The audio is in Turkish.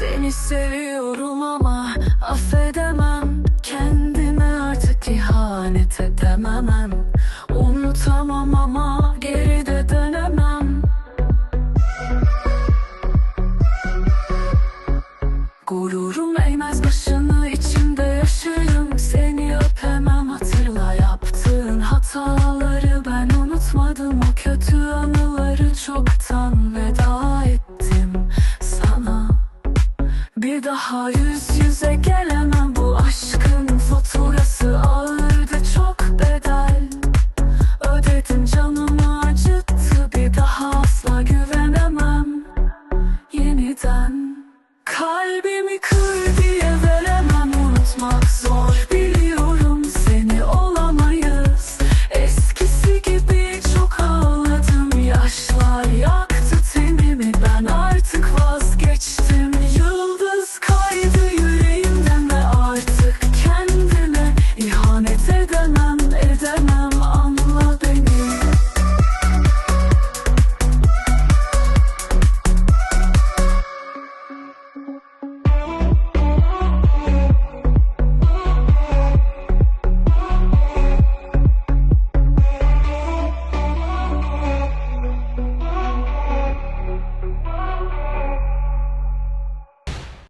Seni seviyorum ama affedemem. Kendime artık ihanet edemem Unutamam ama geride dönemem. Gururum eğmez başını içimde yaşarım. Seni öpemem hatırla yaptığın hataları. Ben unutmadım o kötü anıları çoktan veda Bir daha yüz yüze gelemem bu aşkın